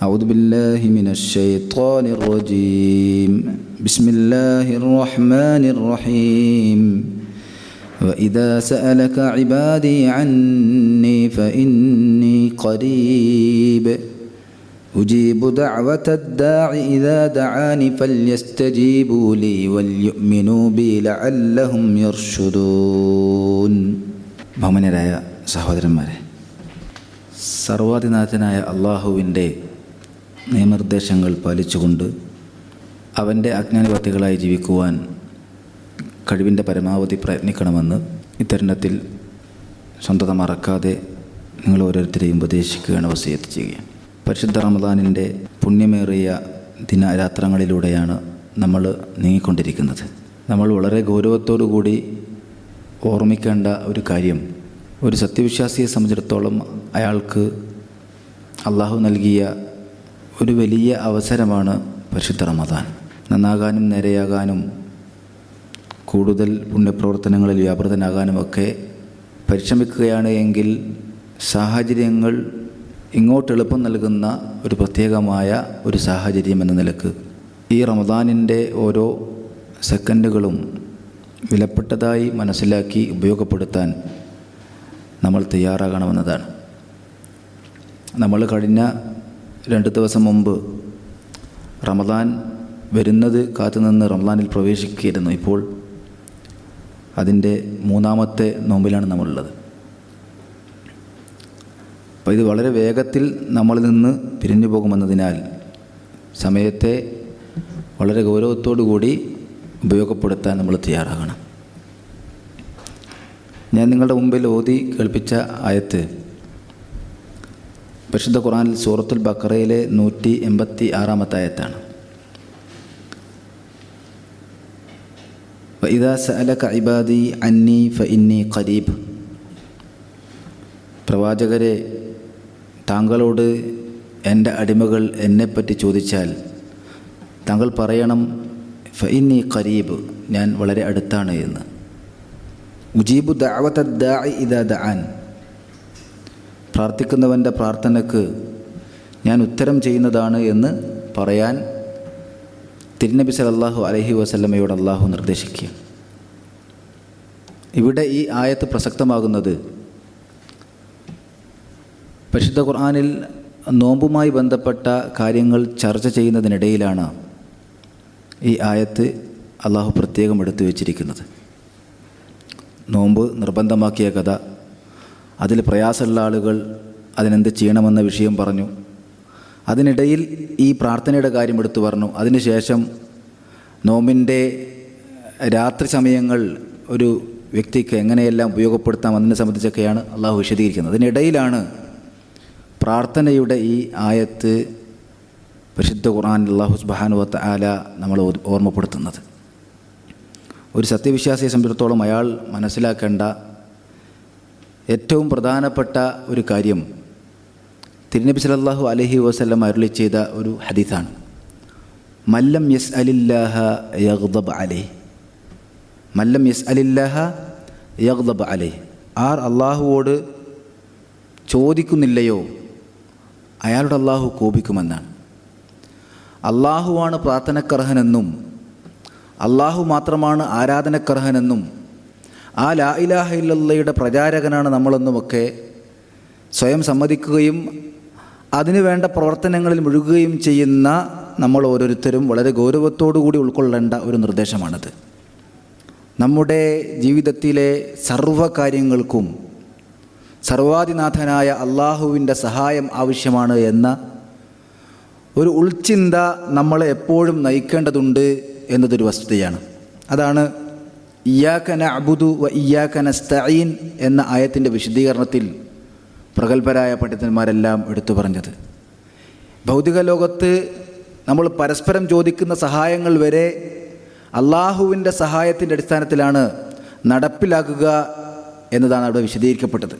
أعوذ بالله من الشيطان الرجيم بسم الله الرحمن الرحيم وإذا سألك عبادي عني فإني قريب أجيب دعوة الداع إذا دعاني فليستجيبوا لي وليؤمنوا بي لعلهم يرشدون ബഹുമാന്യരായ സഹോദരന്മാരെ സർവാധിനാഥനായ അള്ളാഹുവിൻ്റെ നിയമനിർദ്ദേശങ്ങൾ പാലിച്ചുകൊണ്ട് അവന്റെ അജ്ഞാനവാദികളായി ജീവിക്കുവാൻ കഴിവിന്റെ പരമാവധി പ്രയത്നിക്കണമെന്ന് ഇത്തരുണത്തിൽ സ്വന്തത മറക്കാതെ നിങ്ങൾ ഓരോരുത്തരെയും ഉപദേശിക്കുകയാണ് വസീയത്ത് ചെയ്യുക. പരിശുദ്ധ റമദാനിന്റെ പുണ്യമേറിയ ദിനരാത്രങ്ങളിലൂടെയാണ് നമ്മൾ നീങ്ങിക്കൊണ്ടിരിക്കുന്നത്. നമ്മൾ വളരെ ഗൗരവത്തോടു കൂടി ഓർമ്മിക്കേണ്ട ഒരു കാര്യം ഒരു സത്യവിശ്വാസിയെ സംബന്ധിച്ചിടത്തോളം അയാൾക്ക് അള്ളാഹു നൽകിയ ഒരു വലിയ അവസരമാണ് പരിശുദ്ധ റമദാൻ. നന്നാകാനും നേരെയാകാനും കൂടുതൽ പുണ്യപ്രവർത്തനങ്ങളിൽ വ്യാപൃതനാകാനും ഒക്കെ പരിശ്രമിക്കുകയാണ് എങ്കിൽ സാഹചര്യങ്ങൾ ഇങ്ങോട്ട് എളുപ്പം നൽകുന്ന ഒരു പ്രത്യേകമായ ഒരു സാഹചര്യം എന്ന നിലയ്ക്ക്. ഈ റമദാനിന്റെ ഓരോ സെക്കൻഡുകളും വിലപ്പെട്ടതായി മനസ്സിലാക്കി ഉപയോഗപ്പെടുത്താൻ നമ്മൾ തയ്യാറാകണമെന്നതാണ്. നമ്മൾ കഴിഞ്ഞ രണ്ട് ദിവസം മുമ്പ് റമദാൻ വരുന്നത് കാത്തുനിന്ന് റമദാനിൽ പ്രവേശിക്കുകയായിരുന്നു. ഇപ്പോൾ അതിന്റെ മൂന്നാമത്തെ നോമ്പിലാണ് നമ്മളുള്ളത്. അപ്പോൾ ഇത് വളരെ വേഗത്തിൽ നമ്മളിൽ നിന്ന് പിരിഞ്ഞു പോകുമെന്നതിനാൽ സമയത്തെ വളരെ ഗൗരവത്തോടു കൂടി ഉപയോഗപ്പെടുത്താൻ നമ്മൾ തയ്യാറാകണം. ഞാൻ നിങ്ങളുടെ മുമ്പിൽ ഓതി കേൾപ്പിച്ച ആയത്ത് പരിശുദ്ധ ഖുറാനിൽ സൂറത്തുൽ ബക്കറയിലെ നൂറ്റി എൺപത്തി ആറാമത്തെ ആയത്താണ്. സഅലക ഇബാദി അന്നി ഫ ഇന്നി ഖരീബ് പ്രവാചകരെ താങ്കളോട് എന്റെ അടിമകൾ എന്നെപ്പറ്റി ചോദിച്ചാൽ താങ്കൾ പറയണം ഫ ഇന്നി ഖരീബ് ഞാൻ വളരെ അടുത്താണ് എന്ന്. ഉജീബു ദാവത്ത ദാ ഇദാ ദാൻ പ്രാർത്ഥിക്കുന്നവന്റെ പ്രാർത്ഥനയ്ക്ക് ഞാൻ ഉത്തരം ചെയ്യുന്നതാണ് എന്ന് പറയാൻ തിരുനബി സലല്ലാഹു അലഹി വസല്ലമയോട് അള്ളാഹു നിർദ്ദേശിക്കുക. ഇവിടെ ഈ ആയത്ത് പ്രസക്തമാകുന്നത് പരിശുദ്ധ ഖുർആാനിൽ നോമ്പുമായി ബന്ധപ്പെട്ട കാര്യങ്ങൾ ചർച്ച ചെയ്യുന്നതിനിടയിലാണ് ഈ ആയത്ത് അള്ളാഹു പ്രത്യേകം എടുത്തു വച്ചിരിക്കുന്നത്. നോമ്പ് നിർബന്ധമാക്കിയ കഥ അതിൽ പ്രയാസമുള്ള ആളുകൾ അതിനെന്ത് ചെയ്യണമെന്ന വിഷയം പറഞ്ഞു. അതിനിടയിൽ ഈ പ്രാർത്ഥനയുടെ കാര്യം എടുത്തു പറഞ്ഞു. അതിനുശേഷം നോമിന്റെ രാത്രി സമയങ്ങൾ ഒരു വ്യക്തിക്ക് എങ്ങനെയെല്ലാം ഉപയോഗപ്പെടുത്താം അതിനെ സംബന്ധിച്ചൊക്കെയാണ് അള്ളാഹു വിശദീകരിക്കുന്നത്. അതിനിടയിലാണ് പ്രാർത്ഥനയുടെ ഈ ആയത്ത് പരിശുദ്ധ ഖുർആൻ അള്ളാഹു സുബാനുവത്ത് ആല നമ്മൾ ഓർമ്മപ്പെടുത്തുന്നത്. ഒരു സത്യവിശ്വാസിയെ സംബന്ധിച്ചിടത്തോളം അയാൾ മനസ്സിലാക്കേണ്ട ഏറ്റവും പ്രധാനപ്പെട്ട ഒരു കാര്യം തിരുനബി സലല്ലാഹു അലഹി വസ്ലം അരുളി ചെയ്ത ഒരു ഹദീസാണ്. മല്ലം യസ് അലില്ലാഹ യഗ്ദബ് അലേ മല്ലം യസ് അലില്ലാഹ യഗ്ദബ് അലേ ആർ അള്ളാഹുവോട് ചോദിക്കുന്നില്ലയോ? അയാളുടെ അള്ളാഹു കോപിക്കുമെന്നാണ്. അള്ളാഹുവാണ് പ്രാർത്ഥനക്കർഹനെന്നും അള്ളാഹു മാത്രമാണ് ആരാധനക്കർഹനെന്നും ആ ലാ ഇലാഹ ഇല്ലയുടെ പ്രചാരകനാണ് നമ്മളെന്നുമൊക്കെ സ്വയം സമ്മതിക്കുകയും അതിനു വേണ്ട പ്രവർത്തനങ്ങളിൽ മുഴുകുകയും ചെയ്യുന്ന നമ്മൾ ഓരോരുത്തരും വളരെ കൂടി ഉൾക്കൊള്ളേണ്ട ഒരു നിർദ്ദേശമാണത്. നമ്മുടെ ജീവിതത്തിലെ സർവകാര്യങ്ങൾക്കും സർവാധിനാഥനായ അള്ളാഹുവിന്റെ സഹായം ആവശ്യമാണ് എന്ന ഒരു ഉൾചിന്ത നമ്മളെ എപ്പോഴും നയിക്കേണ്ടതുണ്ട് എന്നതൊരു വസ്തുതയാണ്. അതാണ് ഇയാക്കന അബുദു വ ഇയാക്കന സ്തഈൻ എന്ന ആയത്തിന്റെ വിശദീകരണത്തിൽ പ്രഗത്ഭരായ പണ്ഡിതന്മാരെല്ലാം എടുത്തു പറഞ്ഞത്. ഭൗതിക ലോകത്ത് നമ്മൾ പരസ്പരം ചോദിക്കുന്ന സഹായങ്ങൾ വരെ അള്ളാഹുവിന്റെ സഹായത്തിന്റെ അടിസ്ഥാനത്തിലാണ് നടപ്പിലാക്കുക എന്നതാണ് അവിടെ വിശദീകരിക്കപ്പെട്ടത്.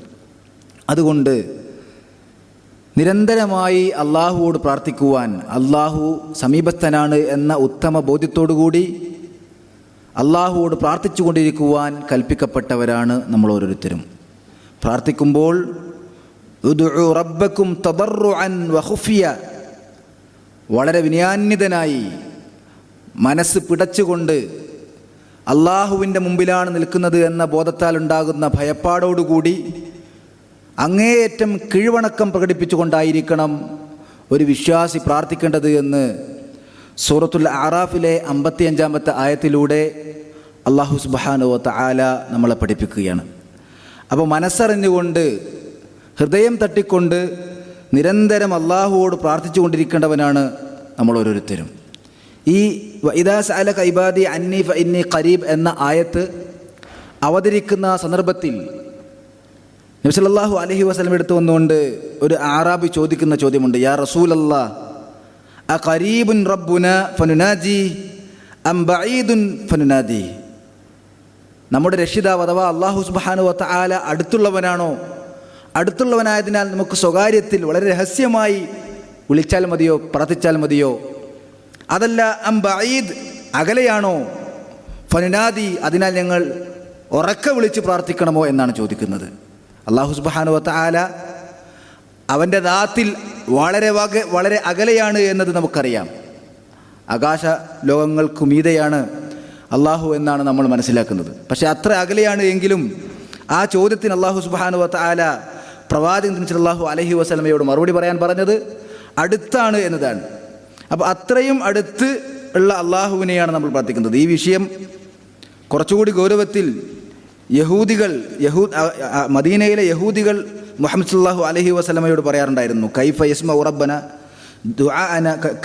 അതുകൊണ്ട് നിരന്തരമായി അള്ളാഹുവോട് പ്രാർത്ഥിക്കുവാൻ അള്ളാഹു സമീപസ്ഥനാണ് എന്ന ഉത്തമ ബോധ്യത്തോടുകൂടി അള്ളാഹുവോട് പ്രാർത്ഥിച്ചു കൊണ്ടിരിക്കുവാൻ കൽപ്പിക്കപ്പെട്ടവരാണ് നമ്മൾ ഓരോരുത്തരും. പ്രാർത്ഥിക്കുമ്പോൾ റബ്ബക്കും വളരെ വിനയാന്യതനായി മനസ്സ് പിടച്ചുകൊണ്ട് അള്ളാഹുവിന്റെ മുമ്പിലാണ് നിൽക്കുന്നത് എന്ന ബോധത്താൽ ഉണ്ടാകുന്ന ഭയപ്പാടോടുകൂടി അങ്ങേയറ്റം കീഴ്വണക്കം പ്രകടിപ്പിച്ചുകൊണ്ടായിരിക്കണം ഒരു വിശ്വാസി പ്രാർത്ഥിക്കേണ്ടത് എന്ന് സൂറത്തുൽ ആറാഫിലെ അമ്പത്തിയഞ്ചാമത്തെ ആയത്തിലൂടെ അള്ളാഹു സുബാനോ തആല നമ്മളെ പഠിപ്പിക്കുകയാണ്. അപ്പോൾ മനസ്സറിഞ്ഞുകൊണ്ട് ഹൃദയം തട്ടിക്കൊണ്ട് നിരന്തരം അള്ളാഹുവോട് പ്രാർത്ഥിച്ചുകൊണ്ടിരിക്കേണ്ടവനാണ് നമ്മൾ ഓരോരുത്തരും. ഈ വൈദാസ് അല കൈബാദി അന്നി ഫ ഇന്നി ഖരീബ് എന്ന ആയത്ത് അവതരിക്കുന്ന സന്ദർഭത്തിൽ നബ്സലല്ലാഹു അലഹി വസ്ലം എടുത്തു വന്നുകൊണ്ട് ഒരു ആറാബി ചോദിക്കുന്ന ചോദ്യമുണ്ട്. യാ റസൂലല്ലാ അ ഖരീബുൻ റബ്ബുന ഫനുനാജി അം ബഈദുൻ ഫനുനാദി നമ്മുടെ രക്ഷിതാവ് അഥവാ അള്ളാഹു സുബാനു വത്ത അടുത്തുള്ളവനാണോ? അടുത്തുള്ളവനായതിനാൽ നമുക്ക് സ്വകാര്യത്തിൽ വളരെ രഹസ്യമായി വിളിച്ചാൽ മതിയോ പ്രാർത്ഥിച്ചാൽ മതിയോ? അതല്ല അം ബഈദ് അകലെയാണോ? ഫനുനാദി അതിനാൽ ഞങ്ങൾ ഉറക്ക വിളിച്ച് പ്രാർത്ഥിക്കണമോ? എന്നാണ് ചോദിക്കുന്നത്. അള്ളാഹു സുബാനു വത്ത ആല അവന്റെ ദാത്തിൽ വളരെ വക വളരെ അകലെയാണ് എന്നത് നമുക്കറിയാം. ആകാശ ലോകങ്ങൾക്ക് മീതെയാണ് അള്ളാഹു എന്നാണ് നമ്മൾ മനസ്സിലാക്കുന്നത്. പക്ഷേ അത്ര അകലെയാണ് എങ്കിലും ആ ചോദ്യത്തിന് അള്ളാഹു സുബാനു വത്ത ആല പ്രവാചകൻ അള്ളാഹു അലഹി വസ്ലമയോട് മറുപടി പറയാൻ പറഞ്ഞത് അടുത്താണ് എന്നതാണ്. അപ്പോൾ അത്രയും അടുത്ത് ഉള്ള അള്ളാഹുവിനെയാണ് നമ്മൾ പ്രാർത്ഥിക്കുന്നത്. ഈ വിഷയം കുറച്ചുകൂടി ഗൗരവത്തിൽ യഹൂദികൾ യഹൂ മദീനയിലെ യഹൂദികൾ മുഹമ്മദ് സല്ലാഹു അലഹി വസ്ലമയോട് പറയാറുണ്ടായിരുന്നു കൈഫ യസ്മ ഉറബന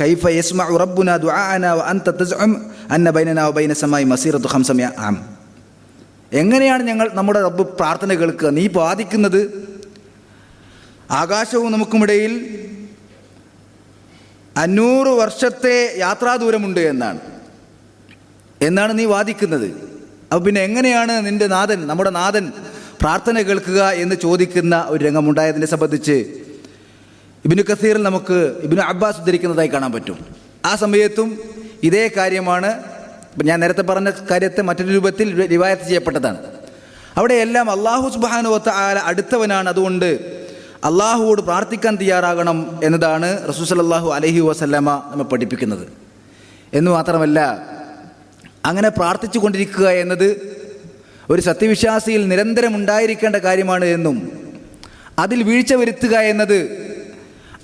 കൈഫ യസ്മ ഉറബുന അൻത തസ്ഉം അന്ന ബൈനന ബൈന സമായി മസീറത്തു ഖംസമിയ ആം എങ്ങനെയാണ് ഞങ്ങൾ നമ്മുടെ റബ്ബ് പ്രാർത്ഥന കേൾക്കുക നീ ബാധിക്കുന്നത്? ആകാശവും നമുക്കുമിടയിൽ അഞ്ഞൂറ് വർഷത്തെ യാത്രാദൂരമുണ്ട് എന്നാണ്. എന്നാണ് നീ വാദിക്കുന്നത്? അപ്പോൾ പിന്നെ എങ്ങനെയാണ് നിന്റെ നാഥൻ നമ്മുടെ നാഥൻ പ്രാർത്ഥന കേൾക്കുക എന്ന് ചോദിക്കുന്ന ഒരു രംഗമുണ്ടായതിനെ സംബന്ധിച്ച് ഇബിനു കസീറിൽ നമുക്ക് ഇബിനു അബ്ബാസ് ഉദ്ധരിക്കുന്നതായി കാണാൻ പറ്റും. ആ സമയത്തും ഇതേ കാര്യമാണ് ഞാൻ നേരത്തെ പറഞ്ഞ കാര്യത്തെ മറ്റൊരു രൂപത്തിൽ റിവായത്ത് ചെയ്യപ്പെട്ടതാണ്. അവിടെയെല്ലാം അള്ളാഹു സുബാനുവത്ത ആല അടുത്തവനാണ്. അതുകൊണ്ട് അള്ളാഹുവോട് പ്രാർത്ഥിക്കാൻ തയ്യാറാകണം എന്നതാണ് റസൂസലല്ലാഹു അലഹി വസല്ലമ നമ്മെ പഠിപ്പിക്കുന്നത്. എന്ന് മാത്രമല്ല അങ്ങനെ പ്രാർത്ഥിച്ചു കൊണ്ടിരിക്കുക എന്നത് ഒരു സത്യവിശ്വാസിയിൽ നിരന്തരം ഉണ്ടായിരിക്കേണ്ട കാര്യമാണ് എന്നും അതിൽ വീഴ്ച വരുത്തുക എന്നത്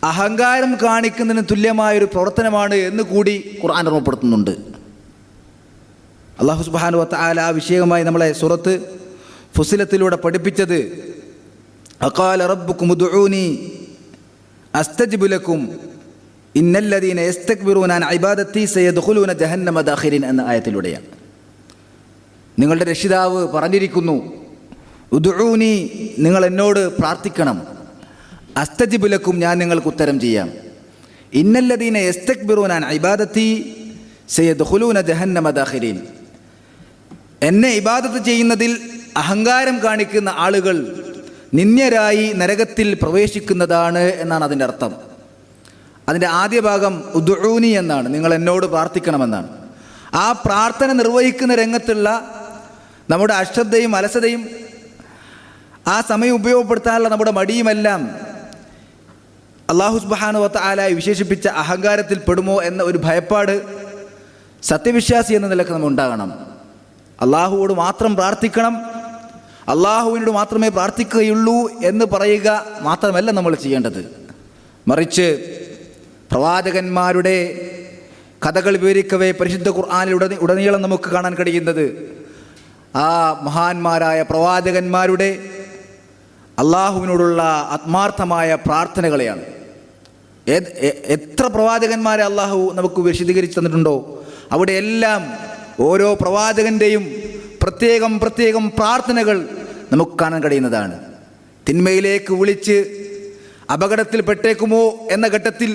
അഹങ്കാരം കാണിക്കുന്നതിന് തുല്യമായൊരു പ്രവർത്തനമാണ് എന്ന് കൂടി ഖുർആൻ ഓർമ്മപ്പെടുത്തുന്നുണ്ട്. അള്ളാഹു സുബാനു വത്താല ആ വിഷയവുമായി നമ്മളെ സുറത്ത് ഫുസിലത്തിലൂടെ പഠിപ്പിച്ചത് അക്കാല റബ്ബുക്കും ഉദ്ഊനി എസ്തക് ഇന്നല്ലദീന യസ്തക്ബിറൂനാൻ സയ്യദ് സയദ്ഖുലൂന ജഹന്നമ അഹിരിൻ എന്ന ആയത്തിലൂടെയാണ്. നിങ്ങളുടെ രക്ഷിതാവ് പറഞ്ഞിരിക്കുന്നു ഉദൂനി നിങ്ങൾ എന്നോട് പ്രാർത്ഥിക്കണം. അസ്തജിബുലക്കും ഞാൻ നിങ്ങൾക്ക് ഉത്തരം ചെയ്യാം. ഇന്നല്ലദീന യസ്തക്ബിറൂനാൻ ഇബാദത്തി ഹുലൂന ജഹന്നമ ദാഖിരീൻ എന്നെ ഇബാദത്ത് ചെയ്യുന്നതിൽ അഹങ്കാരം കാണിക്കുന്ന ആളുകൾ നിന്ദ്യരായി നരകത്തിൽ പ്രവേശിക്കുന്നതാണ് എന്നാണ് അതിന്റെ അർത്ഥം. അതിന്റെ ആദ്യ ഭാഗം ഉദൂനി എന്നാണ് നിങ്ങൾ എന്നോട് പ്രാർത്ഥിക്കണമെന്നാണ്. ആ പ്രാർത്ഥന നിർവഹിക്കുന്ന രംഗത്തുള്ള നമ്മുടെ അശ്രദ്ധയും അലസതയും ആ സമയം ഉപയോഗപ്പെടുത്താനുള്ള നമ്മുടെ മടിയുമെല്ലാം അള്ളാഹു സുബാനുവത്ത ആലായി വിശേഷിപ്പിച്ച അഹങ്കാരത്തിൽ പെടുമോ എന്ന ഒരു ഭയപ്പാട് സത്യവിശ്വാസി എന്ന നിലയ്ക്ക് നമ്മൾ ഉണ്ടാകണം. അള്ളാഹുവോട് മാത്രം പ്രാർത്ഥിക്കണം. അള്ളാഹുവിനോട് മാത്രമേ പ്രാർത്ഥിക്കുകയുള്ളൂ എന്ന് പറയുക മാത്രമല്ല നമ്മൾ ചെയ്യേണ്ടത്. മറിച്ച് പ്രവാചകന്മാരുടെ കഥകൾ വിവരിക്കവേ പരിശുദ്ധ ഖുർആാനിൽ ഉടനീളം നമുക്ക് കാണാൻ കഴിയുന്നത് ആ മഹാന്മാരായ പ്രവാചകന്മാരുടെ അള്ളാഹുവിനോടുള്ള ആത്മാർത്ഥമായ പ്രാർത്ഥനകളെയാണ്. എത്ര പ്രവാചകന്മാരെ അള്ളാഹു നമുക്ക് വിശദീകരിച്ച് തന്നിട്ടുണ്ടോ? അവിടെയെല്ലാം ഓരോ പ്രവാചകന്റെയും പ്രത്യേകം പ്രത്യേകം പ്രാർത്ഥനകൾ നമുക്ക് കാണാൻ കഴിയുന്നതാണ്. തിന്മയിലേക്ക് വിളിച്ച് അപകടത്തിൽ പെട്ടേക്കുമോ എന്ന ഘട്ടത്തിൽ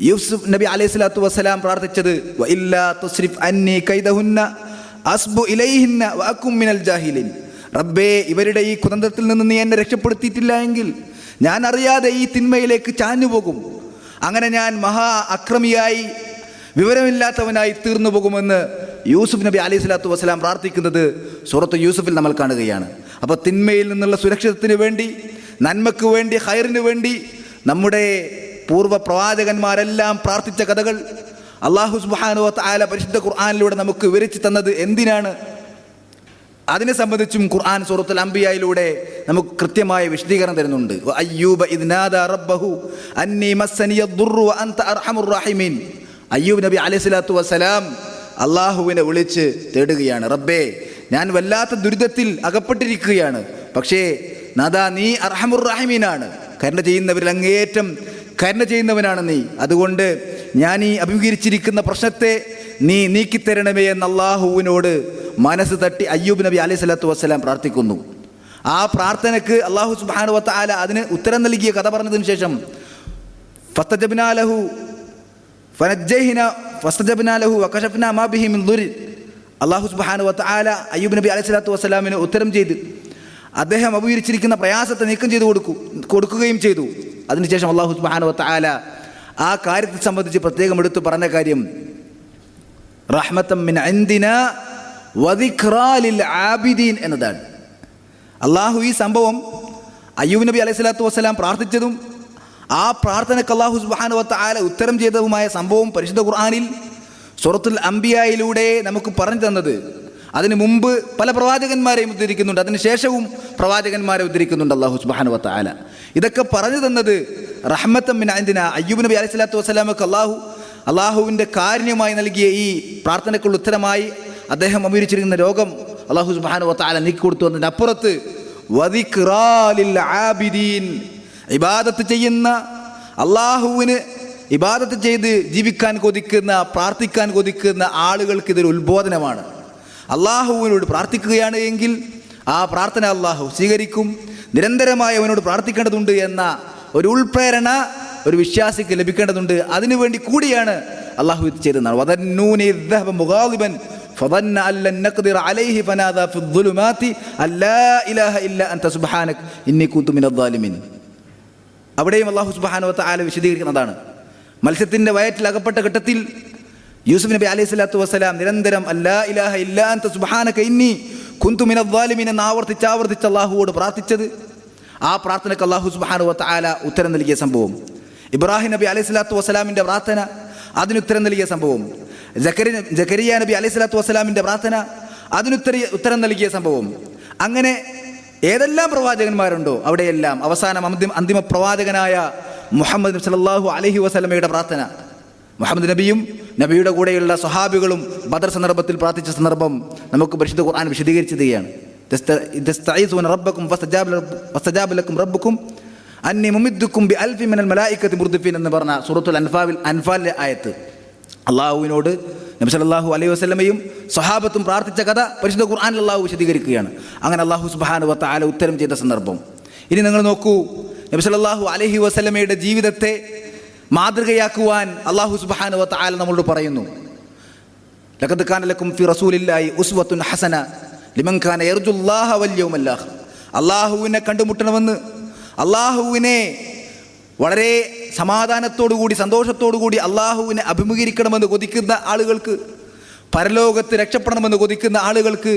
യൂസുഫ് നബി അലൈഹി സ്വലാത്തു വസ്സലാം പ്രാർത്ഥിച്ചത് "വ ഇല്ലാ തുസ്രിഫ് അന്നി കൈദഹുന്ന അസ്ബു ഇലൈഹിന്ന വാക്കും മിനൽ ജാഹിലിൻ. റബ്ബേ ഇവരുടെ ഈ കുതന്ത്രത്തിൽ നിന്ന് നീ എന്നെ രക്ഷപ്പെടുത്തിയിട്ടില്ല എങ്കിൽ ഞാൻ അറിയാതെ ഈ തിന്മയിലേക്ക് ചാഞ്ഞു പോകും. അങ്ങനെ ഞാൻ മഹാ അക്രമിയായി വിവരമില്ലാത്തവനായി തീർന്നു പോകുമെന്ന് യൂസുഫ് നബി അലൈഹി സ്വലാത്തു വസ്സലാം പ്രാർത്ഥിക്കുന്നത് സൂറത്ത് യൂസുഫിൽ നമ്മൾ കാണുകയാണ്. അപ്പോൾ തിന്മയിൽ നിന്നുള്ള സുരക്ഷിതത്തിന് വേണ്ടി നന്മയ്ക്ക് വേണ്ടി ഹൈറിന് വേണ്ടി നമ്മുടെ പൂർവ പ്രവാചകന്മാരെല്ലാം പ്രാർത്ഥിച്ച കഥകൾ അള്ളാഹു സുബാനുവ ആല പരിശുദ്ധ ഖുർആാനിലൂടെ നമുക്ക് വിവരിച്ചു തന്നത് എന്തിനാണ്? അതിനെ സംബന്ധിച്ചും ഖുർആൻ സൂറത്തുൽ അംബിയയിലൂടെ നമുക്ക് കൃത്യമായ വിശദീകരണം തരുന്നുണ്ട്. അയ്യൂബ് റബ്ബഹു അന്നി അൻത അയ്യൂബ് നബി അലൈഹി വസ്സലാം അള്ളാഹുവിനെ വിളിച്ച് തേടുകയാണ്. റബ്ബേ ഞാൻ വല്ലാത്ത ദുരിതത്തിൽ അകപ്പെട്ടിരിക്കുകയാണ്. പക്ഷേ നാദാ നീ അർഹമുർ റഹീമീനാണ്. കരുണ ചെയ്യുന്നവരിൽ അങ്ങേയറ്റം കരുണ ചെയ്യുന്നവനാണ് നീ. അതുകൊണ്ട് ഞാൻ ഈ അഭിമുഖീകരിച്ചിരിക്കുന്ന പ്രശ്നത്തെ നീ നീക്കിത്തരണമേ എന്ന് അള്ളാഹുവിനോട് മനസ്സ് തട്ടി അയ്യൂബ് നബി അലൈഹി സ്വലാത്തു വസ്സലാം പ്രാർത്ഥിക്കുന്നു. ആ പ്രാർത്ഥനയ്ക്ക് അള്ളാഹു സുബാനു വത്ത ആല അതിന് ഉത്തരം നൽകിയ കഥ പറഞ്ഞതിന് ശേഷം ഫസ്തജബ്നാലഹു ഫനജ്ജഹിന ഫസ്തജബ്നാലഹു വകശഫ്ന മാ ബിഹി മിൻ ദുരി അള്ളാഹു സുബാനു വത്ത ആല അയ്യൂബ് നബി അലൈഹി സ്വലാത്തു വസ്സലാമിന് ഉത്തരം ചെയ്ത് അദ്ദേഹം അഭിമുഖീകരിച്ചിരിക്കുന്ന പ്രയാസത്തെ നീക്കം ചെയ്ത് കൊടുക്കും കൊടുക്കുകയും ചെയ്തു. അതിനുശേഷം അള്ളാഹു സുബാനു വത്ത തആല ആ കാര്യത്തെ സംബന്ധിച്ച് പ്രത്യേകം എടുത്തു പറഞ്ഞ കാര്യം റഹ്മത്തം മിൻ അൻദിന വദിഖ്റാ ലിൽ ആബിദീൻ എന്നതാണ്. അള്ളാഹു ഈ സംഭവം അയ്യൂബ് നബി അലൈഹി സ്വലാത്തു വസ്സലാം പ്രാർത്ഥിച്ചതും ആ പ്രാർത്ഥനയ്ക്ക് അള്ളാഹു സുബാനുവത്ത ആല ഉത്തരം ചെയ്തതുമായ സംഭവം പരിശുദ്ധ ഖുർആാനിൽ സുറത്തുൽ അംബിയായിലൂടെ നമുക്ക് പറഞ്ഞു തന്നത് അതിന് മുമ്പ് പല പ്രവാചകന്മാരെയും ഉദ്ധരിക്കുന്നുണ്ട്. അതിന് ശേഷവും പ്രവാചകന്മാരെ ഉദ്ധരിക്കുന്നുണ്ട് അള്ളാഹു സുബാനുവത്ത ആല ഇതൊക്കെ പറഞ്ഞു തന്നത് റഹ്മത്തമ്മിൻ അന്തിന അയ്യൂബ് നബി അലൈഹി സ്വലാത്തു വസ്സലാമക്ക് അള്ളാഹു അള്ളാഹുവിന്റെ കാരുണ്യമായി നൽകിയ ഈ പ്രാർത്ഥനയ്ക്കുള്ള ഉത്തരമായി അദ്ദേഹം അഭിരിച്ചിരിക്കുന്ന രോഗം അള്ളാഹു സുബാനുവത്ത ആല നീക്കി കൊടുത്തു എന്നതിന്റെ അപ്പുറത്ത് ഇബാദത്ത് ചെയ്യുന്ന അള്ളാഹുവിന് ഇബാദത്ത് ചെയ്ത് ജീവിക്കാൻ കൊതിക്കുന്ന പ്രാർത്ഥിക്കാൻ കൊതിക്കുന്ന ആളുകൾക്ക് ഇതൊരു ഉത്ബോധനമാണ്. അള്ളാഹുവിനോട് പ്രാർത്ഥിക്കുകയാണ് എങ്കിൽ ആ പ്രാർത്ഥന അള്ളാഹു സ്വീകരിക്കും നിരന്തരമായി അവനോട് പ്രാർത്ഥിക്കേണ്ടതുണ്ട് എന്ന ഒരു ഉൾപ്രേരണ ഒരു വിശ്വാസിക്ക് ലഭിക്കേണ്ടതുണ്ട് അതിനുവേണ്ടി കൂടിയാണ് അള്ളാഹു ഇത് ചെയ്തതാണ് വദന്നൂനി الذهب مغاضبا فظن أن لن نقدر عليه فنادى في الظلمات أن لا إله إلا أنت سبحانك إني كنت من الظالمين അവിടെയും അള്ളാഹു സുബാനോ താല വിശദീകരിക്കുന്നതാണ് മത്സ്യത്തിൻ്റെ വയറ്റിൽ അകപ്പെട്ട ഘട്ടത്തിൽ യൂസുഫ് നബി അലൈഹി സ്വലാത്തു വസ്സലാം നിരന്തരം അല്ലാ ഇലാഹ ഇല്ലാത്ത സുബാനക ഇന്നി കുന്തുമിന ദ്വാലിമിൻ എന്ന് ആവർത്തിച്ച് ആവർത്തിച്ച് അള്ളാഹുവോട് പ്രാർത്ഥിച്ചത്. ആ പ്രാർത്ഥനയ്ക്ക് അള്ളാഹു സുബാനു താല ഉത്തരം നൽകിയ സംഭവം. ഇബ്രാഹിം നബി അലൈഹി സ്വലാത്തു വസ്സലാമിന്റെ പ്രാർത്ഥന അതിനുത്തരം നൽകിയ സംഭവം. ജക്കരി ജക്കരിയ നബി അലൈഹി സ്വലാത്തു വസ്സലാമിന്റെ പ്രാർത്ഥന അതിനുത്തര ഉത്തരം നൽകിയ സംഭവം. അങ്ങനെ ഏതെല്ലാം പ്രവാചകന്മാരുണ്ടോ അവിടെയെല്ലാം അവസാനം അന്തിമ പ്രവാചകനായ മുഹമ്മദ് നബി അലഹി വസ്ലമയുടെ പ്രാർത്ഥന. മുഹമ്മദ് നബിയും നബിയുടെ കൂടെയുള്ള സ്വഹാബികളും ബദർ സന്ദർഭത്തിൽ പ്രാർത്ഥിച്ച സന്ദർഭം നമുക്ക് പരിശുദ്ധ ഖുർആൻ വിശദീകരിച്ചു തരികയാണ് റബ്ബക്കും റബ്ബക്കും അന്നി മുമിദ്ദുക്കും ബി അൽഫി മിനൽ മലായിക്കത്തി മുർദിഫീൻ എന്ന് പറഞ്ഞ സൂറത്തുൽ അൻഫാവിൽ അൻഫാലിലെ ആയത്ത്. അള്ളാഹുവിനോട് നബി സല്ലല്ലാഹു അലൈഹി വസ്ലമയും സ്വഹാബത്തും പ്രാർത്ഥിച്ച കഥ പരിശുദ്ധ ഖുർആൻ അള്ളാഹു വിശദീകരിക്കുകയാണ്. അങ്ങനെ അള്ളാഹു സുബാന ഉത്തരം ചെയ്ത സന്ദർഭം. ഇനി നിങ്ങൾ നോക്കൂ നബി സല്ലല്ലാഹു അലഹി വസ്ലമയുടെ ജീവിതത്തെ മാതൃകയാക്കുവാൻ അള്ളാഹു സുബ്ഹാനഹു വ തആല നമ്മളോട് പറയുന്നു. ലഖദ് കാന ലക്കും ഫി റസൂലില്ലാഹി ഉസ്വത്തുൻ ഹസന ലിമൻ വൽ യൗമൽ ആഖിർ അള്ളാഹുവിനെ കണ്ടുമുട്ടണമെന്ന് അള്ളാഹുവിനെ വളരെ സമാധാനത്തോടുകൂടി സന്തോഷത്തോടുകൂടി അള്ളാഹുവിനെ അഭിമുഖീകരിക്കണമെന്ന് കൊതിക്കുന്ന ആളുകൾക്ക് പരലോകത്ത് രക്ഷപ്പെടണമെന്ന് കൊതിക്കുന്ന ആളുകൾക്ക്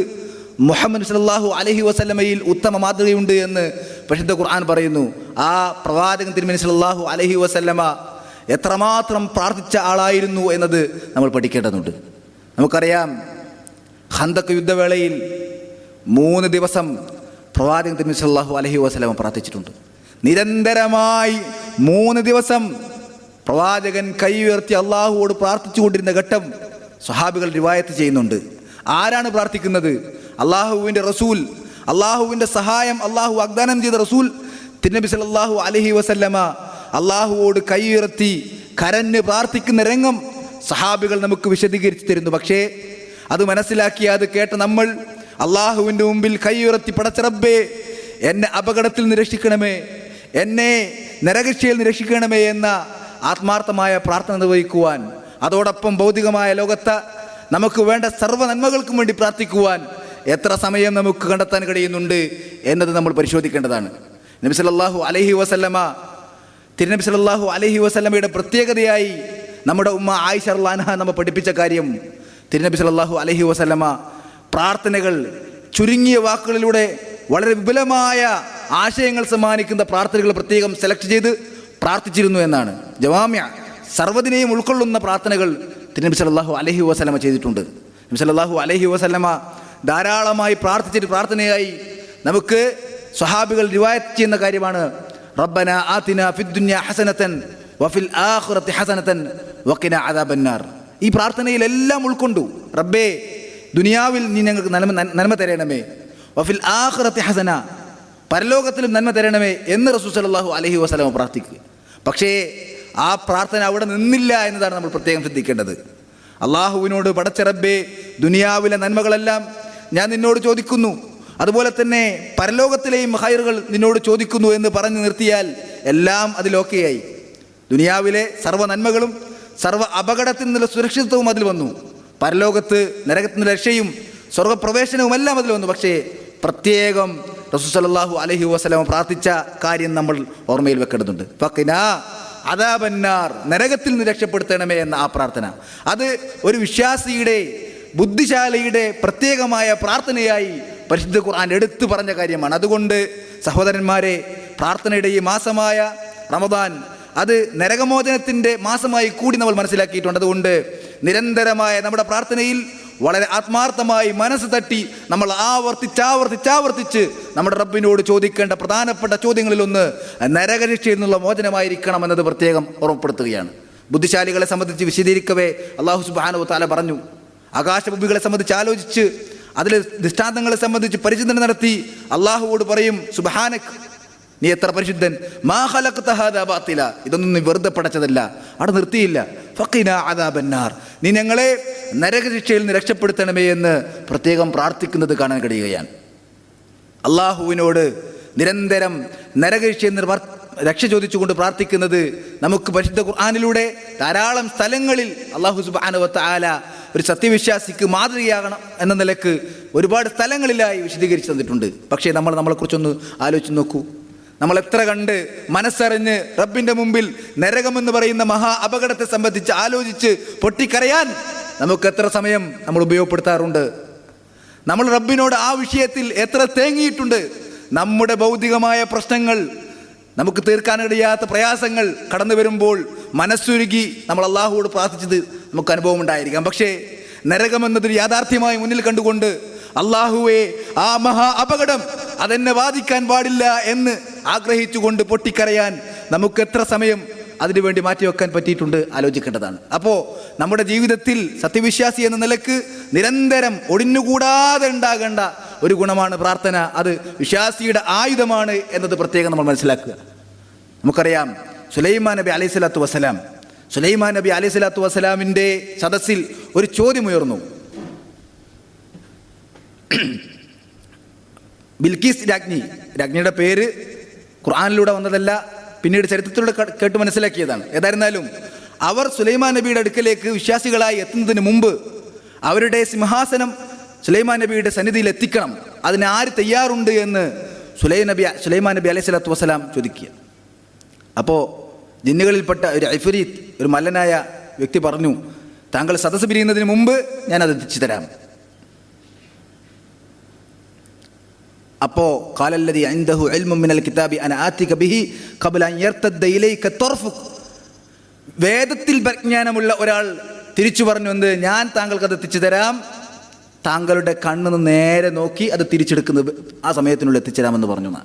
മുഹമ്മദ് സല്ലല്ലാഹു അലഹി വസല്ലമയിൽ ഉത്തമ മാതൃകയുണ്ട് എന്ന് പരിശുദ്ധ ഖുർആൻ പറയുന്നു. ആ പ്രവാചകൻ തിരുമനി സല്ലല്ലാഹു അലഹി വസല്ലമ എത്രമാത്രം പ്രാർത്ഥിച്ച ആളായിരുന്നു എന്നത് നമ്മൾ പഠിക്കേണ്ടതുണ്ട്. നമുക്കറിയാം ഹന്തക്ക് യുദ്ധവേളയിൽ മൂന്ന് ദിവസം പ്രവാചകൻ തിരുമിസല്ലാഹു അലഹി വസല്ലമ പ്രാർത്ഥിച്ചിട്ടുണ്ട്. നിരന്തരമായി മൂന്ന് ദിവസം പ്രവാചകൻ കൈ ഉയർത്തി അള്ളാഹുവോട് പ്രാർത്ഥിച്ചുകൊണ്ടിരുന്ന ഘട്ടം സ്വഹാബികൾ റിവായത്ത് ചെയ്യുന്നുണ്ട്. ആരാണ് പ്രാർത്ഥിക്കുന്നത്? അള്ളാഹുവിന്റെ റസൂൽ അള്ളാഹുവിന്റെ സഹായം അള്ളാഹു വാഗ്ദാനം ചെയ്ത റസൂൽ തിരുനബി സല്ലാഹു അലഹി വസല്ലമ അള്ളാഹുവോട് കൈ ഉയർത്തി കരഞ്ഞ് പ്രാർത്ഥിക്കുന്ന രംഗം സഹാബികൾ നമുക്ക് വിശദീകരിച്ചു തരുന്നു. പക്ഷേ അത് മനസ്സിലാക്കി അത് കേട്ട നമ്മൾ അള്ളാഹുവിന്റെ മുമ്പിൽ കൈ ഉയർത്തി പടച്ചറബേ എന്നെ അപകടത്തിൽ നിന്ന് രക്ഷിക്കണമേ എന്നെ നരകശിയിൽ നിരക്ഷിക്കണമേ രക്ഷിക്കണമേ എന്ന ആത്മാർത്ഥമായ പ്രാർത്ഥന നിർവഹിക്കുവാൻ അതോടൊപ്പം ഭൗതികമായ ലോകത്ത് നമുക്ക് വേണ്ട സർവ നന്മകൾക്കും വേണ്ടി പ്രാർത്ഥിക്കുവാൻ എത്ര സമയം നമുക്ക് കണ്ടെത്താൻ കഴിയുന്നുണ്ട് എന്നത് നമ്മൾ പരിശോധിക്കേണ്ടതാണ്. നബി അലഹി അലൈഹി വസല്ലമ തിരുനബി സല്ലല്ലാഹു അലഹി വസ്ലമയുടെ പ്രത്യേകതയായി നമ്മുടെ ഉമ്മ ആയിഷ അള്ളാൻഹ നമ്മെ പഠിപ്പിച്ച കാര്യം തിരുനബി സല്ലല്ലാഹു അലഹി വസ്ലമ പ്രാർത്ഥനകൾ ചുരുങ്ങിയ വാക്കുകളിലൂടെ വളരെ വിപുലമായ ആശയങ്ങൾ സമ്മാനിക്കുന്ന പ്രാർത്ഥനകൾ പ്രത്യേകം സെലക്ട് ചെയ്ത് പ്രാർത്ഥിച്ചിരുന്നു എന്നാണ്. ജവാമ്യ സർവതിനെയും ഉൾക്കൊള്ളുന്ന പ്രാർത്ഥനകൾ തിരുനബി സല്ലല്ലാഹു അലഹി വസ്ലമ ചെയ്തിട്ടുണ്ട്. നബി സല്ലല്ലാഹു അലൈഹി വസല്ലമ ധാരാളമായി പ്രാർത്ഥിച്ചിട്ട് പ്രാർത്ഥനയായി. നമുക്ക് സ്വഹാബികൾ റിവായത്ത് ചെയ്യുന്ന കാര്യമാണ് റബ്ബന ആതിന ഫിദ്ദുന്യ ഹസനത്തൻ വഫിൽ ആഖിറത്തി ഹസനത്തൻ വഖിന അദാബന്നാർ ഈ പ്രാർത്ഥനയിൽ എല്ലാം ഉൾക്കൊണ്ടു. റബ്ബേ ദുനിയാവിൽ നീ ഞങ്ങൾക്ക് നന്മ നന്മ തരണമേ. വഫിൽ ആഖിറത്തി ഹസന പരലോകത്തിലും നന്മ തരണമേ എന്ന് റസൂൽ സല്ലല്ലാഹു അലൈഹി വസ്ലമ പ്രാർത്ഥിക്കുക. പക്ഷേ ആ പ്രാർത്ഥന അവിടെ നിന്നില്ല എന്നതാണ് നമ്മൾ പ്രത്യേകം ശ്രദ്ധിക്കേണ്ടത്. അള്ളാഹുവിനോട് പടച്ച റബ്ബേ ദുനിയാവിലെ നന്മകളെല്ലാം ഞാൻ നിന്നോട് ചോദിക്കുന്നു. അതുപോലെ തന്നെ പരലോകത്തിലെയും ഹൈറുകൾ നിന്നോട് ചോദിക്കുന്നു എന്ന് പറഞ്ഞു നിർത്തിയാൽ എല്ലാം അതിലൊക്കെയായി ദുനിയാവിലെ സർവ നന്മകളും സർവ അപകടത്തിൽ നിന്നുള്ള സുരക്ഷിതത്വവും അതിൽ വന്നു. പരലോകത്ത് നരകത്തിന് രക്ഷയും സ്വർഗപ്രവേശനവും എല്ലാം അതിൽ വന്നു. പക്ഷേ പ്രത്യേകം റസൂൽ അലഹി വസല്ലം പ്രാർത്ഥിച്ച കാര്യം നമ്മൾ ഓർമ്മയിൽ വെക്കേണ്ടതുണ്ട്. ഫക്കിനാ അതാബന്നാർ നരകത്തിൽ നിന്ന് രക്ഷപ്പെടുത്തണമേ എന്ന ആ പ്രാർത്ഥന. അത് ഒരു വിശ്വാസിയുടെ ബുദ്ധിശാലിയുടെ പ്രത്യേകമായ പ്രാർത്ഥനയായി പരിശുദ്ധ ഖുർആൻ എടുത്തു പറഞ്ഞ കാര്യമാണ്. അതുകൊണ്ട് സഹോദരന്മാരെ പ്രാർത്ഥനയുടെ ഈ മാസമായ റമദാൻ അത് നരകമോചനത്തിന്റെ മാസമായി കൂടി നമ്മൾ മനസ്സിലാക്കിയിട്ടുണ്ട്. അതുകൊണ്ട് നിരന്തരമായ നമ്മുടെ പ്രാർത്ഥനയിൽ വളരെ ആത്മാർത്ഥമായി മനസ്സ് തട്ടി നമ്മൾ ആവർത്തിച്ചാവർത്തിച്ചാവർത്തിച്ച് നമ്മുടെ റബ്ബിനോട് ചോദിക്കേണ്ട പ്രധാനപ്പെട്ട ചോദ്യങ്ങളിലൊന്ന് നരകരക്ഷയിൽ നിന്നുള്ള മോചനമായിരിക്കണം എന്നത് പ്രത്യേകം ഓർമ്മപ്പെടുത്തുകയാണ്. ബുദ്ധിശാലികളെ സംബന്ധിച്ച് വിശദീകരിക്കവേ അള്ളാഹു സുബാനു താല പറഞ്ഞു. ആകാശഭൂമികളെ സംബന്ധിച്ച് ആലോചിച്ച് അതിലെ ദൃഷ്ടാന്തങ്ങളെ സംബന്ധിച്ച് പരിചിന്തനം നടത്തി അള്ളാഹുവോട് പറയും സുബഹാനക് നീ എത്ര പരിശുദ്ധൻ? മാ ഖലഖ്ത ഹാദാ ബാത്തില. ഇതൊന്നും നീ വെറുതെ പടച്ചതല്ല അവിടെ നിർത്തിയില്ല. ഫഖിന അദാബന്നാർ. നീ ഞങ്ങളെ നരകശിക്ഷയിൽ നിന്ന് രക്ഷപ്പെടുത്തണമേ എന്ന് പ്രത്യേകം പ്രാർത്ഥിക്കുന്നത് കാണാൻ കഴിയുകയാണ്. അള്ളാഹുവിനോട് നിരന്തരം നരകശിക്ഷയിൽ നിന്ന് രക്ഷ ചോദിച്ചുകൊണ്ട് പ്രാർത്ഥിക്കുന്നത് നമുക്ക് പരിശുദ്ധ ഖുർആാനിലൂടെ ധാരാളം സ്ഥലങ്ങളിൽ അള്ളാഹു സുബാനുവത്ത ആല ഒരു സത്യവിശ്വാസിക്ക് മാതൃകയാകണം എന്ന നിലയ്ക്ക് ഒരുപാട് സ്ഥലങ്ങളിലായി വിശദീകരിച്ചു തന്നിട്ടുണ്ട്. പക്ഷേ നമ്മൾ നമ്മളെക്കുറിച്ചൊന്ന് ആലോചിച്ച് നോക്കൂ. നമ്മൾ എത്ര കണ്ട് മനസ്സറിഞ്ഞ് റബ്ബിന്റെ മുമ്പിൽ നരകമെന്ന് പറയുന്ന മഹാ അപകടത്തെ സംബന്ധിച്ച് ആലോചിച്ച് പൊട്ടിക്കരയാൻ നമുക്ക് എത്ര സമയം നമ്മൾ ഉപയോഗപ്പെടുത്താറുണ്ട്. നമ്മൾ റബ്ബിനോട് ആ വിഷയത്തിൽ എത്ര തേങ്ങിയിട്ടുണ്ട്. നമ്മുടെ ഭൗതികമായ പ്രശ്നങ്ങൾ നമുക്ക് തീർക്കാൻ കഴിയാത്ത പ്രയാസങ്ങൾ കടന്നു വരുമ്പോൾ മനസ്സുരുകി നമ്മൾ അള്ളാഹുവോട് പ്രാർത്ഥിച്ചത് നമുക്ക് അനുഭവം ഉണ്ടായിരിക്കാം. പക്ഷേ നരകമെന്നതൊരു യാഥാർത്ഥ്യമായി മുന്നിൽ കണ്ടുകൊണ്ട് അള്ളാഹുവെ ആ മഹാ അപകടം അതെന്നെ ബാധിക്കാൻ പാടില്ല എന്ന് ആഗ്രഹിച്ചുകൊണ്ട് പൊട്ടിക്കരയാൻ നമുക്ക് എത്ര സമയം അതിനുവേണ്ടി മാറ്റിവെക്കാൻ പറ്റിയിട്ടുണ്ട് ആലോചിക്കേണ്ടതാണ്. അപ്പോൾ നമ്മുടെ ജീവിതത്തിൽ സത്യവിശ്വാസി എന്ന നിലയ്ക്ക് നിരന്തരം ഒടിഞ്ഞുകൂടാതെ ഉണ്ടാകേണ്ട ഒരു ഗുണമാണ് പ്രാർത്ഥന. അത് വിശ്വാസിയുടെ ആയുധമാണ് എന്നത് പ്രത്യേകം നമ്മൾ മനസ്സിലാക്കുക. നമുക്കറിയാം സുലൈമാൻ നബി അലൈഹി സ്വലാത്തു വസ്സലാം സുലൈമാൻ നബി അലൈഹി സ്വലാത്തു വസ്സലാമിന്റെ സദസ്സിൽ ഒരു ചോദ്യമുയർന്നു. ബിൽക്കീസ് രാജ്ഞി രാജ്ഞിയുടെ പേര് ഖുർആാനിലൂടെ വന്നതല്ല പിന്നീട് ചരിത്രത്തിലൂടെ കേട്ട് മനസ്സിലാക്കിയതാണ്. ഏതായിരുന്നാലും അവർ സുലൈമാൻ നബിയുടെ അടുക്കലേക്ക് വിശ്വാസികളായി എത്തുന്നതിന് മുമ്പ് അവരുടെ സിംഹാസനം സുലൈമാൻ നബിയുടെ സന്നിധിയിൽ എത്തിക്കണം. അതിന് ആര് തയ്യാറുണ്ട് എന്ന് സുലൈ നബി സുലൈമാൻ നബി അലൈഹി സ്വലാത്തു വസ്സലാം ചോദിക്കുക. അപ്പോൾ ജിന്നുകളിൽപ്പെട്ട ഒരു ഐഫരീത്ത് ഒരു മല്ലനായ വ്യക്തി പറഞ്ഞു താങ്കൾ സദസ്സ് പിരിയുന്നതിന് മുമ്പ് ഞാനത് എത്തിച്ചു തരാം. അപ്പോ കാലല്ലതി അൻദഹു ഇൽമും മിനൽ കിതാബി അന ബിഹി യർതദ്ദ ഇലൈക തർഫുക് വേദത്തിൽ പരിജ്ഞാനമുള്ള ഒരാൾ തിരിച്ചു പറഞ്ഞു എന്ത്? ഞാൻ താങ്കൾക്ക് അത് എത്തിച്ചു തരാം. താങ്കളുടെ കണ്ണിന്ന് നേരെ നോക്കി അത് തിരിച്ചെടുക്കുന്നത് ആ സമയത്തിനുള്ളിൽ എത്തിച്ചേരാമെന്ന് പറഞ്ഞു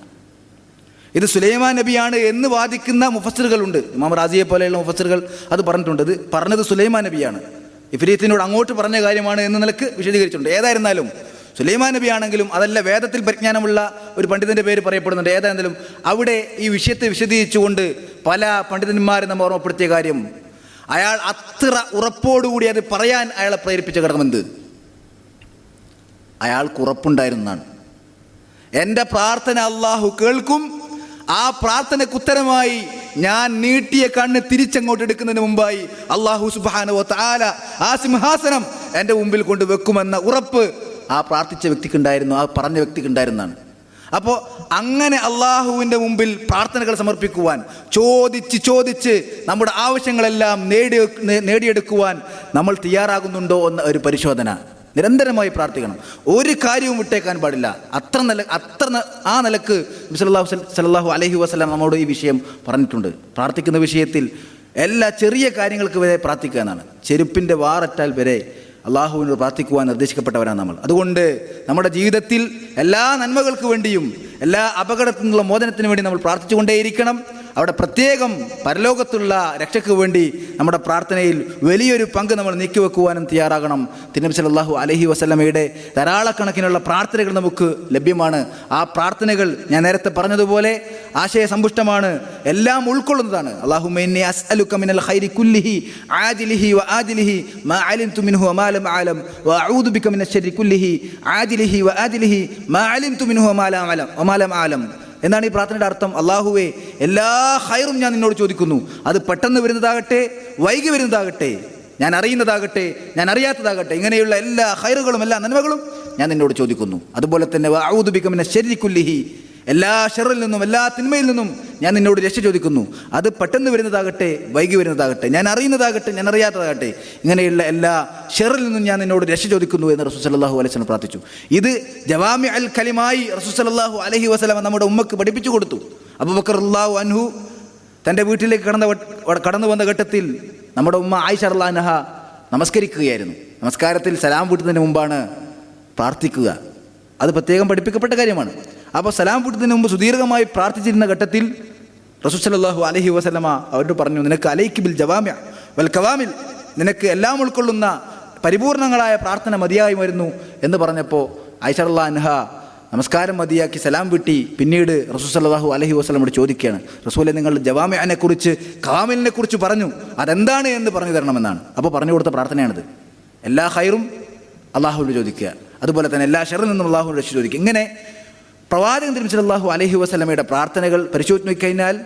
ഇത് സുലൈമാൻ നബിയാണ് എന്ന് വാദിക്കുന്ന മുഫസ്സിറുകളുണ്ട്. ഇമാം റാസിയെ പോലെയുള്ള മുഫസറുകൾ അത് പറഞ്ഞിട്ടുണ്ട്. ഇത് പറഞ്ഞത് സുലൈമാൻ നബിയാണ്. ഇഫരീത്തിനോട് അങ്ങോട്ട് പറഞ്ഞ കാര്യമാണ് എന്ന് നിലയ്ക്ക് വിശദീകരിച്ചിട്ടുണ്ട്. ഏതായിരുന്നാലും സുലൈമാൻ നബി ആണെങ്കിലും അതല്ല വേദത്തിൽ പരിജ്ഞാനമുള്ള ഒരു പണ്ഡിതന്റെ പേര് പറയപ്പെടുന്നുണ്ട്. ഏതായാലും അവിടെ ഈ വിഷയത്തെ വിശദീകരിച്ചുകൊണ്ട് പല പണ്ഡിതന്മാരും നമ്മൾ ഓർമ്മപ്പെടുത്തിയ കാര്യം. അയാൾ അത്ര ഉറപ്പോടുകൂടി അത് പറയാൻ അയാളെ പ്രേരിപ്പിച്ച ഘടകമെന്ത് അയാൾക്ക് ഉറപ്പുണ്ടായിരുന്നതാണ്. എന്റെ പ്രാർത്ഥന അള്ളാഹു കേൾക്കും. ആ പ്രാർത്ഥനയ്ക്ക് ഉത്തരമായി ഞാൻ നീട്ടിയ കണ്ണ് തിരിച്ചങ്ങോട്ട് എടുക്കുന്നതിന് മുമ്പായി അള്ളാഹു സുബാനോ താല ആ സിംഹാസനം എന്റെ മുമ്പിൽ കൊണ്ട് വെക്കുമെന്ന ഉറപ്പ് ആ പ്രാർത്ഥിച്ച വ്യക്തിക്കുണ്ടായിരുന്നു ആ പറഞ്ഞ വ്യക്തിക്കുണ്ടായിരുന്നാണ്. അപ്പോൾ അങ്ങനെ അള്ളാഹുവിന്റെ മുമ്പിൽ പ്രാർത്ഥനകൾ സമർപ്പിക്കുവാൻ ചോദിച്ച് ചോദിച്ച് നമ്മുടെ ആവശ്യങ്ങളെല്ലാം നേടി നേടിയെടുക്കുവാൻ നമ്മൾ തയ്യാറാകുന്നുണ്ടോ എന്ന ഒരു പരിശോധന. നിരന്തരമായി പ്രാർത്ഥിക്കണം. ഒരു കാര്യവും വിട്ടേക്കാൻ പാടില്ല. അത്ര നില അത്ര ആ നിലയ്ക്ക് സല്ലാഹു സല്ലാഹു അലഹി വസ്ലാം നമ്മോട് ഈ വിഷയം പറഞ്ഞിട്ടുണ്ട്. പ്രാർത്ഥിക്കുന്ന വിഷയത്തിൽ എല്ലാ ചെറിയ കാര്യങ്ങൾക്ക് വരെ പ്രാർത്ഥിക്കുക എന്നാണ്. ചെരുപ്പിന്റെ വാററ്റാൽ വരെ അള്ളാഹുവിനോട് പ്രാർത്ഥിക്കുവാൻ നിർദ്ദേശിക്കപ്പെട്ടവരാണ് നമ്മൾ. അതുകൊണ്ട് നമ്മുടെ ജീവിതത്തിൽ എല്ലാ നന്മകൾക്ക് വേണ്ടിയും എല്ലാ അപകടത്തിൽ നിന്നുള്ള മോചനത്തിന് വേണ്ടി നമ്മൾ പ്രാർത്ഥിച്ചുകൊണ്ടേയിരിക്കണം. അവിടെ പ്രത്യേകം പരലോകത്തുള്ള രക്ഷയ്ക്ക് വേണ്ടി നമ്മുടെ പ്രാർത്ഥനയിൽ വലിയൊരു പങ്ക് നമ്മൾ നീക്കിവെക്കുവാനും തയ്യാറാകണം. തിരുനബി സല്ലല്ലാഹു അലഹി വസ്ലമയുടെ ധാരാളക്കണക്കിനുള്ള പ്രാർത്ഥനകൾ നമുക്ക് ലഭ്യമാണ്. ആ പ്രാർത്ഥനകൾ ഞാൻ നേരത്തെ പറഞ്ഞതുപോലെ ആശയസമ്പുഷ്ടമാണ്. എല്ലാം ഉൾക്കൊള്ളുന്നതാണ്. ഖൈരി കുല്ലിഹി കുല്ലിഹി മാ എന്നാണ് ഈ പ്രാർത്ഥനയുടെ അർത്ഥം. അള്ളാഹുവേ എല്ലാ ഹൈറും ഞാൻ നിന്നോട് ചോദിക്കുന്നു. അത് പെട്ടെന്ന് വരുന്നതാകട്ടെ വൈകി വരുന്നതാകട്ടെ ഞാൻ അറിയുന്നതാകട്ടെ ഞാൻ അറിയാത്തതാകട്ടെ ഇങ്ങനെയുള്ള എല്ലാ ഹൈറുകളും എല്ലാ നന്മകളും ഞാൻ നിന്നോട് ചോദിക്കുന്നു. അതുപോലെ തന്നെ ഔദുബിക്കമിനെ ശരിക്കുല്ലിഹി എല്ലാ ഷെറിൽ നിന്നും എല്ലാ തിന്മയിൽ നിന്നും ഞാൻ നിന്നോട് രക്ഷ ചോദിക്കുന്നു. അത് പെട്ടെന്ന് വരുന്നതാകട്ടെ വൈകി വരുന്നതാകട്ടെ ഞാൻ അറിയുന്നതാകട്ടെ ഞാൻ അറിയാത്തതാകട്ടെ ഇങ്ങനെയുള്ള എല്ലാ ഷെറിൽ നിന്നും ഞാൻ നിന്നോട് രക്ഷ ചോദിക്കുന്നു എന്ന് റസൂൽ സല്ലല്ലാഹു അലൈഹി വസ്ലം പ്രാർത്ഥിച്ചു. ഇത് ജവാമി അൽ കലിമായി റസൂൽ സല്ലല്ലാഹു അലഹി വസല്ലം നമ്മുടെ ഉമ്മക്ക് പഠിപ്പിച്ചു കൊടുത്തു. അബൂബക്കർ അള്ളാഹു അൻഹു തന്റെ വീട്ടിലേക്ക് കടന്ന കടന്നു വന്ന ഘട്ടത്തിൽ നമ്മുടെ ഉമ്മ ആയിഷ അള്ളാനഹ നമസ്കരിക്കുകയായിരുന്നു. നമസ്കാരത്തിൽ സലാം വീട്ടുന്നതിന് മുമ്പാണ് പ്രാർത്ഥിക്കുക. അത് പ്രത്യേകം പഠിപ്പിക്കപ്പെട്ട കാര്യമാണ്. അപ്പോൾ സലാം വീട്ടുന്നതിന് മുമ്പ് സുദീർഘമായി പ്രാർത്ഥിച്ചിരുന്ന ഘട്ടത്തിൽ റസൂൽ അലഹി വസല്ലമ അവരോട് പറഞ്ഞു നിനക്ക് അലൈക്ക് ബിൽ ജവാമ്യ വൽ കവാമിൽ നിനക്ക് എല്ലാം ഉൾക്കൊള്ളുന്ന പരിപൂർണങ്ങളായ പ്രാർത്ഥന മതിയായി വരുന്നു. എന്ന് പറഞ്ഞപ്പോൾ ഐഷറുല്ലാ അൻഹ നമസ്കാരം മതിയാക്കി സലാം വിട്ടി. പിന്നീട് റസൂൽ സലാഹു അലഹി വസ്ലമോട് ചോദിക്കുകയാണ് റസൂലെ നിങ്ങൾ ജവാമിനെ കുറിച്ച് കവാമിലിനെ കുറിച്ച് പറഞ്ഞു അതെന്താണ് എന്ന് പറഞ്ഞു തരണമെന്നാണ്. അപ്പോൾ പറഞ്ഞു കൊടുത്ത പ്രാർത്ഥനയാണിത്. എല്ലാ ഹൈറും അള്ളാഹുവിനോട് ചോദിക്കുക. അതുപോലെ തന്നെ എല്ലാ ഷെറിൽ നിന്നും അള്ളാഹുവിനോട് ചോദിക്കുക. ഇങ്ങനെ പ്രവാചകൻ തിരുമി അലഹി വസല്ലമയുടെ പ്രാർത്ഥനകൾ പരിശോധിച്ച് നോക്കിക്കഴിഞ്ഞാൽ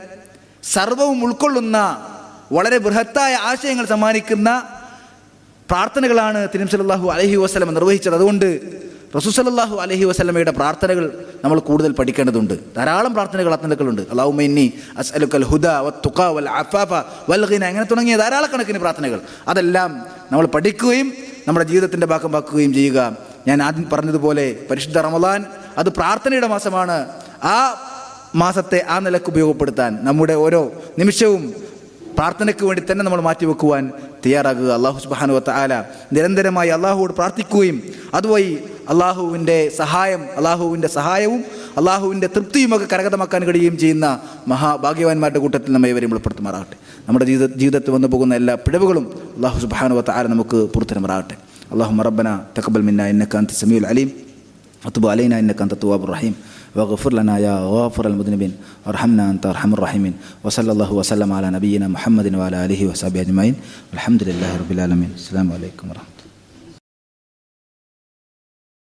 സർവവും ഉൾക്കൊള്ളുന്ന വളരെ ബൃഹത്തായ ആശയങ്ങൾ സമ്മാനിക്കുന്ന പ്രാർത്ഥനകളാണ് തിരുമി അലഹി വസല്ലമ നിർവഹിച്ചത്. അതുകൊണ്ട് റസൂസലല്ലാഹു അലഹി വസല്ലമയുടെ പ്രാർത്ഥനകൾ നമ്മൾ കൂടുതൽ പഠിക്കേണ്ടതുണ്ട്. ധാരാളം പ്രാർത്ഥനകൾ അത്തനകളുണ്ട് അള്ളാഹുമൈനി അസ്അലുക്കൽ ഹുദ വത്തുഖ വൽ അഫാഫ വൽഹിന അങ്ങനെ തുടങ്ങിയ ധാരാളക്കണക്കിന് പ്രാർത്ഥനകൾ. അതെല്ലാം നമ്മൾ പഠിക്കുകയും നമ്മുടെ ജീവിതത്തിന്റെ ഭാഗമാക്കുകയും ചെയ്യുക. ഞാൻ ആദ്യം പറഞ്ഞതുപോലെ പരിശുദ്ധ റമദാൻ അത് പ്രാർത്ഥനയുടെ മാസമാണ്. ആ മാസത്തെ ആ നിലയ്ക്ക് ഉപയോഗപ്പെടുത്താൻ നമ്മുടെ ഓരോ നിമിഷവും പ്രാർത്ഥനയ്ക്ക് വേണ്ടി തന്നെ നമ്മൾ മാറ്റിവെക്കുവാൻ തയ്യാറാകുക. അള്ളാഹു സുബാനു വത്താല നിരന്തരമായി അള്ളാഹുവോട് പ്രാർത്ഥിക്കുകയും അതുവഴി അള്ളാഹുവിന്റെ സഹായം അള്ളാഹുവിന്റെ സഹായവും അള്ളാഹുവിന്റെ തൃപ്തിയുമൊക്കെ കരകതമാക്കാൻ കഴിയുകയും ചെയ്യുന്ന മഹാഭാഗ്യവാന്മാരുടെ കൂട്ടത്തിൽ നമ്മെ ഇവരെയും ഉൾപ്പെടുത്തുമാറാകട്ടെ നമ്മുടെ ജീവിത ജീവിതത്തിൽ വന്നു പോകുന്ന എല്ലാ പിഴവുകളും അള്ളാഹു സുബാനു വത്താല നമുക്ക് പുറത്തുമാറാകട്ടെ അള്ളാഹു മറബന തക്കബൽ മിന്ന ഇന്നക സമീൽ അലീം. وتب علينا انك انت التواب الرحيم واغفر لنا يا غافر المذنبين وارحمنا انت ارحم الراحمين وصلى الله وسلم على نبينا محمد وعلى اله وصحبه اجمعين والحمد لله رب العالمين السلام عليكم ورحمه الله